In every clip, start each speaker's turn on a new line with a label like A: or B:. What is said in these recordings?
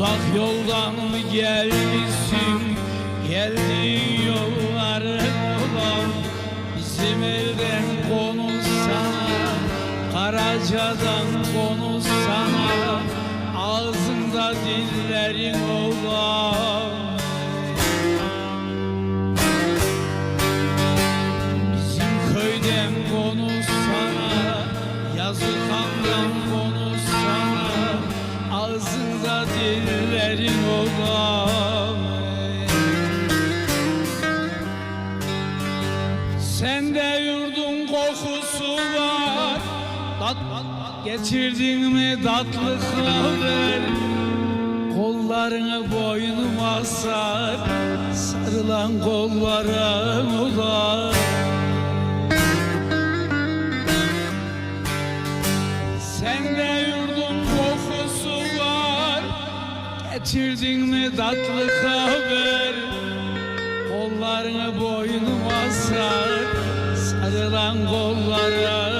A: Uzak yoldan gelmişsin Geldiğin yollar olan Bizim elden konuşsana Karaca'dan konuşsana Ağzında dillerin olan Bizim köyden konuşsana Yazık hamdan konuşsana dillerin olan Sende yurdun kokusu var. Tat, Getirdin mi tatlı haber Kollarını boynuma sar. Sarılan kollarım ulan Getirdin mi tatlı haber? Kollarını boynuma sar Sarılan kollarım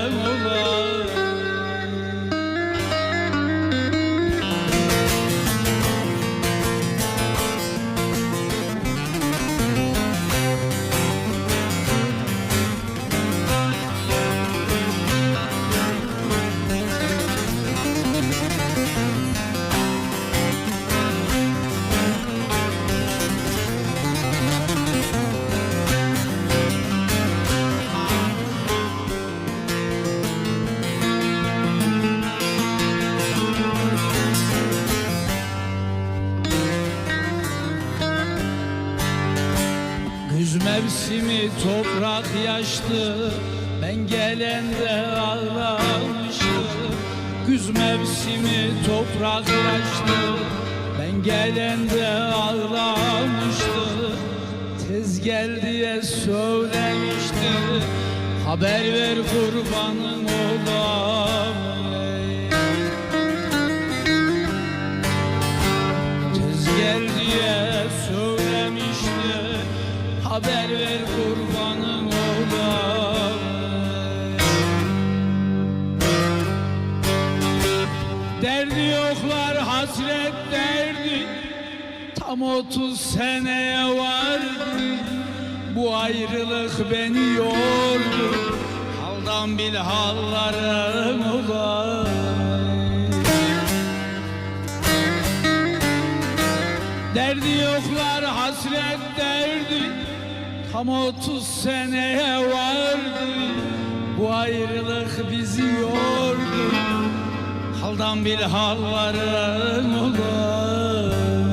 A: Güz mevsimi toprak yaşlı Ben gelende ağlamıştı. Güz mevsimi toprak yaşlı Ben gelende ağlamıştı. Tez gel diye söylemişti Haber ver kurbanın olam Haber ver kurbanın olam Derdi yoklar hasret derdi. Tam otuz seneye vardı. Bu ayrılık beni yordu. Haldan bil hallarım ulan Derdi yoklar hasret derdi Tam otuz seneye vardı Bu ayrılık bizi yordu. Haldan bil hallarım ulan